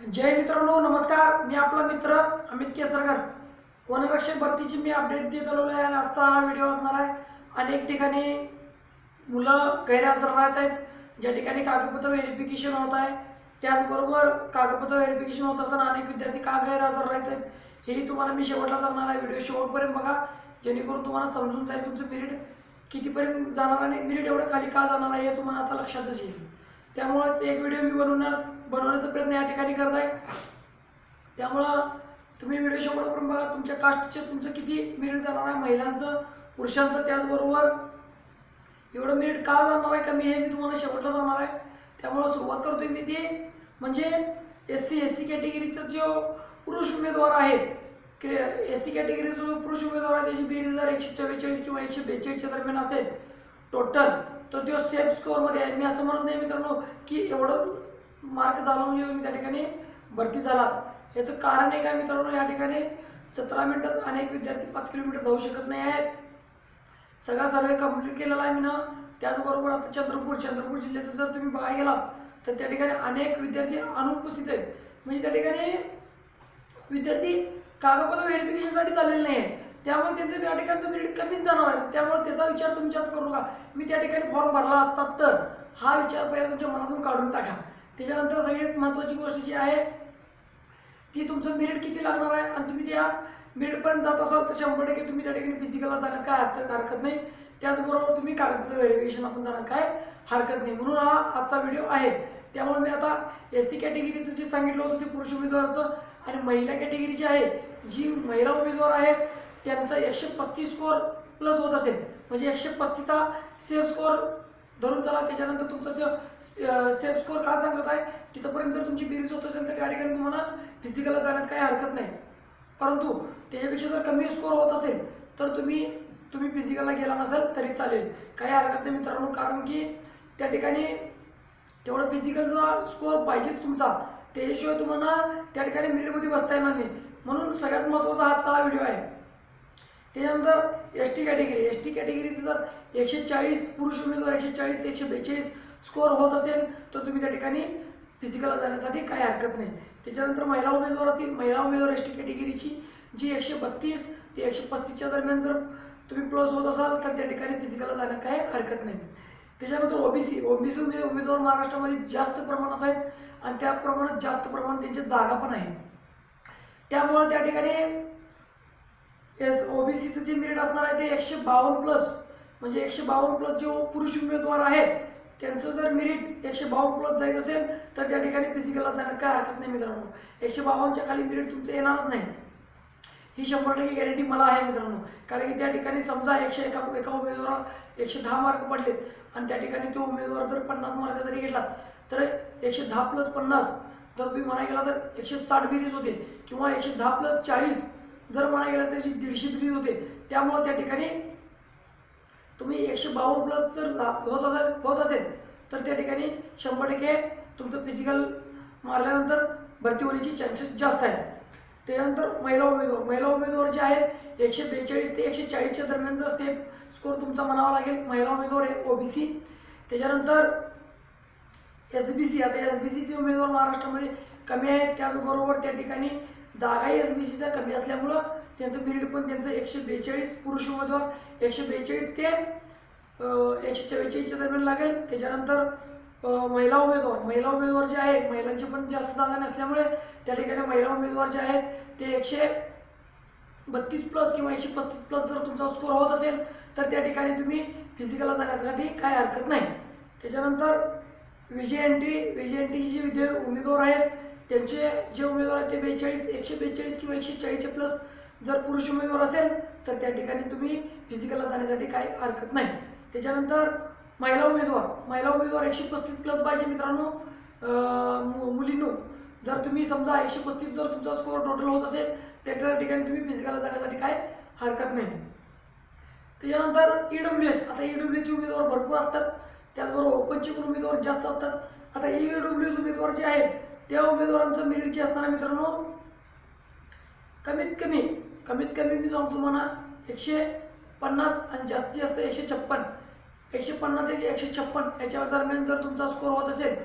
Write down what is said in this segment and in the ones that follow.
जय मित्रांनो नमस्कार. मी आपला मित्र अमित केसरकर. वनरक्षक भरतीची मी अपडेट देत आलेलो आहे आणि आजचा हा व्हिडिओ असणार आहे. अनेक ठिकाणी मुलं गैरहजर राहत आहेत. ज्या ठिकाणी कागदपत्र व्हेरिफिकेशन होत आहे त्याचबरोबर कागदपत्र व्हेरिफिकेशन होत असताना अनेक विद्यार्थी का गैरहजर राहत आहेत हेही तुम्हाला मी शेवटला सांगणार आहे. व्हिडिओ शेवटपर्यंत बघा. जेणेकरून तुम्हाला समजून जाईल तुमचं पिरियड कितीपर्यंत जाणार आणि मिनिट एवढं खाली का जाणार आहे हे तुम्हाला आता लक्षातच येईल. त्यामुळेच एक व्हिडिओ मी बनवणार. बनवण्याचा प्रयत्न या ठिकाणी करत आहे त्यामुळं तुम्ही व्हिडिओ शेवटपर्यंत बघा तुमच्या कास्टचे तुमचं किती मिनिट जाणार आहे महिलांचं पुरुषांचं त्याचबरोबर एवढं मिनिट का जाणार आहे कमी हे मी तुम्हाला शेवटला जाणार आहे. त्यामुळं सुरुवात करतोय मी ती. म्हणजे एस सी एस सी कॅटेगरीचा जो पुरुष उमेदवार आहे एस सी कॅटेगरीचा जो पुरुष उमेदवार आहे त्याची बेरीज जर एकशे चव्वेचाळीस किंवा एकशे बेचाळीसच्या दरम्यान असेल. टोटल तर तो सेफ स्कोअरमध्ये आहे. मी असं म्हणत नाही मित्रांनो की एवढं मार्क झाला म्हणजे तुम्ही त्या ठिकाणी भरती झालात याचं कारण आहे काय मित्रांनो या ठिकाणी सतरा मिनिटात अनेक विद्यार्थी पाच किलोमीटर धावू शकत नाही आहेत. सगळा सर्वे कंप्लीट केलेला आहे मी ना त्याचबरोबर आता चंद्रपूर चंद्रपूर जिल्ह्याचं जर तुम्ही बघायला गेलात तर त्या ठिकाणी अनेक विद्यार्थी अनुपस्थित आहेत. म्हणजे त्या ठिकाणी विद्यार्थी कागदपत्र व्हेरिफिकेशनसाठी झालेले नाही आहे त्यामुळे त्यांचं त्या ठिकाणचं मेरिट कमीच जाणार आहे. त्यामुळे त्याचा विचार तुम्ही करू नका. मी त्या ठिकाणी फॉर्म भरला असतात तर हा विचार पहिला तुमच्या मनातून काढून टाका. त्याच्यानंतर सगळ्यात महत्त्वाची गोष्ट जी आहे ती तुमचं मेरिट किती लागणार आहे? आणि तुम्ही त्या मेरिटपर्यंत जात असाल तर शंभर टक्के तुम्ही त्या ठिकाणी फिजिकलला जाण्यात काय हरकत हरकत नाही. त्याचबरोबर तुम्ही कागदपत्र व्हेरिफिकेशन आपण जाण्यात काय हरकत नाही. म्हणून हा आजचा व्हिडिओ आहे. त्यामुळे मी आता एस सी कॅटेगरीचं जे सांगितलं होतं ते पुरुष उमेदवाराचं आणि महिला कॅटेगरीची आहे जी महिला उमेदवार आहेत त्यांचा एकशे पस्तीस स्कोअर प्लस होत असेल. म्हणजे एकशे पस्तीसचा सेफ स्कोअर धरून चला त्याच्यानंतर तुमचा सेफ स्कोअर का सांगत आहे? तिथंपर्यंत जर तुमची बिरीज होत असेल तर त्या ठिकाणी तुम्हाला फिजिकलला जाण्यात काही हरकत नाही. परंतु त्याच्यापेक्षा जर कमी स्कोअर होत असेल तर तुम्ही तुम्ही फिजिकलला गेला नसेल तरी चालेल. काही हरकत नाही मित्रांनो कारण की त्या ठिकाणी तेवढं फिजिकलचा स्कोअर पाहिजेच तुमचा. त्याच्याशिवाय तुम्हाला त्या ठिकाणी मिरीमध्ये बसता येणार नाही. म्हणून सगळ्यात महत्त्वाचा आजचा हा व्हिडिओ आहे. त्याच्यानंतर S T category S T कॅटेगरीचं जर एकशे चाळीस पुरुष उमेदवार एकशे चाळीस ते एकशे बेचाळीस स्कोअर होत असेल तर तुम्ही त्या ठिकाणी फिजिकलला जाण्यासाठी काही हरकत नाही. त्याच्यानंतर महिला उमेदवार असतील महिला उमेदवार एस टी कॅटेगरीची जी एकशे बत्तीस ते एकशे पस्तीसच्या दरम्यान जर तुम्ही प्लस होत असाल तर त्या ठिकाणी फिजिकलला जाण्यात काही हरकत नाही. त्याच्यानंतर ओबीसी ओबीसी उमेद उमेदवार महाराष्ट्रामध्ये जास्त प्रमाणात आहेत आणि त्या प्रमाणात जास्त प्रमाणात त्यांच्या जागा पण आहेत त्यामुळं त्या ठिकाणी एस ओबीसीचं जे मेरिट असणार आहे ते एकशे बावन्न प्लस म्हणजे एकशे बावन्न प्लस जे पुरुष उमेदवार आहेत त्यांचं जर मेरिट एकशे बावन्न प्लस जायचं असेल तर त्या ठिकाणी फिजिकलला जाण्यात काय हरकत नाही मित्रांनो. एकशे बावन्नच्या खाली मेरिट तुमचं येणारच नाही. ही शंभर टक्के गॅरंटी मला आहे मित्रांनो. कारण की त्या ठिकाणी समजा एकशे एका एका उमेदवाराला एकशे दहा मार्क पडलेत आणि त्या ठिकाणी तो उमेदवार जर पन्नास मार्क जरी घेतलात तर एकशे दहा प्लस पन्नास. जर तुम्ही म्हणा गेला तर एकशे साठ बेरीज होते किंवा एकशे दहा प्लस चाळीस. जर म्हणायला गेलं तर त्याची दीडशे फ्री होते. त्यामुळे त्या ठिकाणी तुम्ही एकशे बावन्न प्लस जर होत असेल होत असेल तर त्या ठिकाणी शंभर टक्के तुमचं फिजिकल मारल्यानंतर भरती होण्याची चान्सेस जास्त आहेत. त्यानंतर महिला उमेदवार महिला उमेदवार जे आहेत एकशे बेचाळीस ते एकशे चाळीसच्या दरम्यानचा सेफ स्कोअर तुमचा म्हणावा लागेल महिला उमेदवार आहे ओबीसी त्याच्यानंतर एस बी सी आता एस बी सीचे उमेदवार महाराष्ट्रामध्ये कमी आहेत त्याचबरोबर त्या ठिकाणी जागाही एस बी सीच्या कमी असल्यामुळं त्यांचं मेरिट पण त्यांचं एकशे बेचाळीस पुरुष उमेदवार एकशे बेचाळीस ते एकशे चव्वेचाळीसच्या दरम्यान लागेल. त्याच्यानंतर महिला उमेदवार. महिला उमेदवार जे आहे महिलांची पण जास्त जागा नसल्यामुळे त्या ठिकाणी महिला उमेदवार जे आहेत ते एकशे बत्तीस प्लस किंवा एकशे पस्तीस प्लस जर तुमचा स्कोर होत असेल तर त्या ठिकाणी तुम्ही फिजिकलला जाण्यासाठी काय हरकत नाही. त्याच्यानंतर विजय एंट्री विजय एंट्रीचे जे विद्या उमेदवार आहेत त्यांचे जे उमेदवार आहेत ते बेचाळीस एकशे बेचाळीस किंवा एकशे चाळीसच्या प्लस जर पुरुष उमेदवार असेल तर त्या ठिकाणी तुम्ही फिजिकलला जाण्यासाठी काही हरकत नाही. त्याच्यानंतर महिला उमेदवार. महिला उमेदवार एकशे पस्तीस प्लस पाहिजे मित्रांनो. मुलींनो जर तुम्ही समजा एकशे पस्तीस जर तुमचा स्कोअर टोटल होत असेल तर त्या ठिकाणी तुम्ही फिजिकलला जाण्यासाठी काय हरकत नाही. त्याच्यानंतर ई डब्ल्यू एस आता ई डब्ल्यू उमेदवार भरपूर असतात. त्याचबरोबर ओपनचे पण उमेदवार जास्त असतात. आता ई डब्ल्यू एस उमेदवार जे आहेत त्या उमेदवारांचं मेरिट जे असणार आहे मित्रांनो कमीत कमी कमीत कमी मी जाऊन तुम्हाला एकशे पन्नास आणि जास्तीत जास्त एकशे छप्पन एकशे पन्नास एक एकशे छप्पन याच्या दरम्यान जर तुमचा स्कोअर होत असेल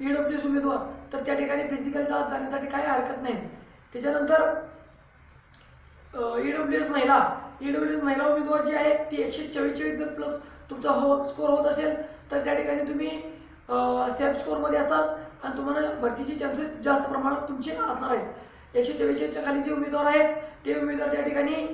ई डब्ल्यू एस उमेदवार तर त्या ठिकाणी फिजिकल जाण्यासाठी काही हरकत नाही. त्याच्यानंतर ई डब्ल्यू एस महिला ई डब्ल्यू एस महिला उमेदवार जी आहे ती एकशे चव्वेचाळीस जर प्लस तुमचा हो स्कोर होत असेल तर त्या ठिकाणी तुम्ही सेफ स्कोरमध्ये असाल. आणि तुम्हाला भरतीचे चान्सेस जास्त प्रमाणात तुमचे असणार आहेत. एकशे चव्वेचाळीसच्या खाली जे उमेदवार आहेत ते उमेदवार त्या ठिकाणी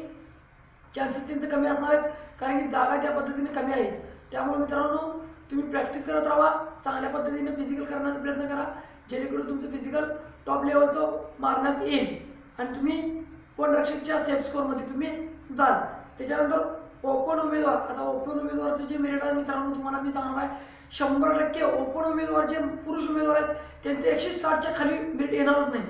चान्सेस त्यांचे कमी असणार आहेत. कारण की जागा त्या पद्धतीने कमी आहे. त्यामुळे मित्रांनो तुम्ही प्रॅक्टिस करत राहा. चांगल्या पद्धतीने फिजिकल करण्याचा प्रयत्न करा. जेणेकरून तुमचं फिजिकल टॉप लेवलचं मारण्यात येईल. आणि तुम्ही वनरक्षकच्या सेफ स्कोअरमध्ये तुम्ही जाल. त्याच्यानंतर ओपन उमेदवार आता ओपन उमेदवारचं जे मेरिट आहे मित्रांनो तुम्हाला मी सांगणार आहे शंभर टक्के ओपन उमेदवार जे पुरुष उमेदवार आहेत त्यांचे एकशे साठच्या खाली मेरिट येणारच नाही.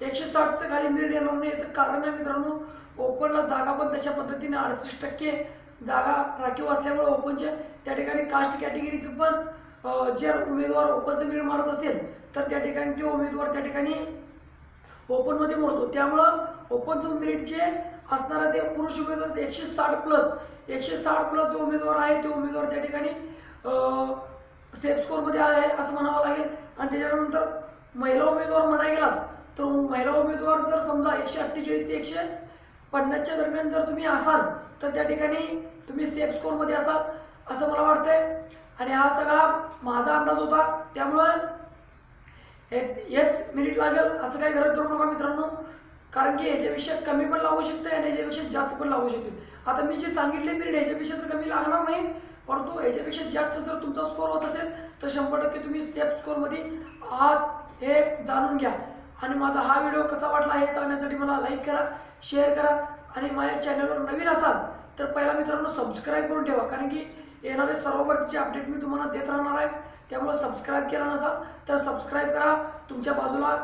एकशे साठच्या खाली मेरिट येणार नाही याचं कारण आहे मित्रांनो ओपनला जागा पण तशा पद्धतीने अडतीस टक्के जागा राखीव असल्यामुळे ओपनच्या त्या ठिकाणी कास्ट कॅटेगरीचं पण जर जे उमेदवार ओपनचं मेरिट मारत असेल तर त्या ठिकाणी ते उमेदवार त्या ठिकाणी ओपनमध्ये मोडतो. त्यामुळं ओपनचं मेरिट जे असणारा ते पुरुष उमेदवार एकशे साठ प्लस एकशे साठ प्लस जो उमेदवार आहे ते उमेदवार त्या ठिकाणी सेफ स्कोरमध्ये आहे असं म्हणावं लागेल. आणि त्याच्यानंतर महिला उमेदवार म्हणाय गेलात तर महिला उमेदवार जर समजा एकशे अठ्ठेचाळीस ते एकशे पन्नासच्या दरम्यान जर तुम्ही असाल तर त्या ठिकाणी तुम्ही सेफ स्कोरमध्ये असाल असं मला वाटतंय. आणि हा सगळा माझा अंदाज होता. त्यामुळं हेच मेरिट लागेल. असं काही गरज करू नका मित्रांनो. कारण की ह्याच्यापेक्षा कमी पण लागू शकते आणि ह्याच्यापेक्षा जास्त पण लागू शकते आता मी जे सांगितले पिरियड ह्याच्यापेक्षा तर कमी लागणार नाही परंतु ह्याच्यापेक्षा जास्त जर तुमचा स्कोर होत असेल तर शंभर टक्के तुम्ही सेफ स्कोरमध्ये आहात हे जाणून घ्या. आणि माझा हा व्हिडिओ कसा वाटला हे सांगण्यासाठी मला लाईक करा शेअर करा आणि माझ्या चॅनलवर नवीन असाल तर पहिला मित्रांनो सबस्क्राईब करून ठेवा. कारण की येणारे सर्व भरतीचे अपडेट मी तुम्हाला देत राहणार आहे. त्यामुळे सबस्क्राईब केला नसाल तर सबस्क्राईब करा. तुमच्या बाजूला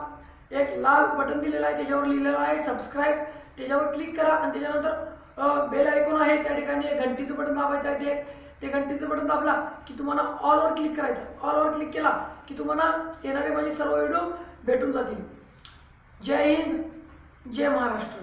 एक लाल बटन दिलेलं आहे त्याच्यावर लिहिलेलं आहे सबस्क्राईब त्याच्यावर क्लिक करा आणि त्याच्यानंतर बेल ऐकून आहे त्या ठिकाणी घंटीचं बटन दाबायचं आहे ते. ते घंटीचं बटन दाबला की तुम्हाला ऑलवर क्लिक करायचं. ऑलवर क्लिक केला की तुम्हाला येणारे माझे सर्व व्हिडिओ भेटून जातील. जय हिंद जय महाराष्ट्र.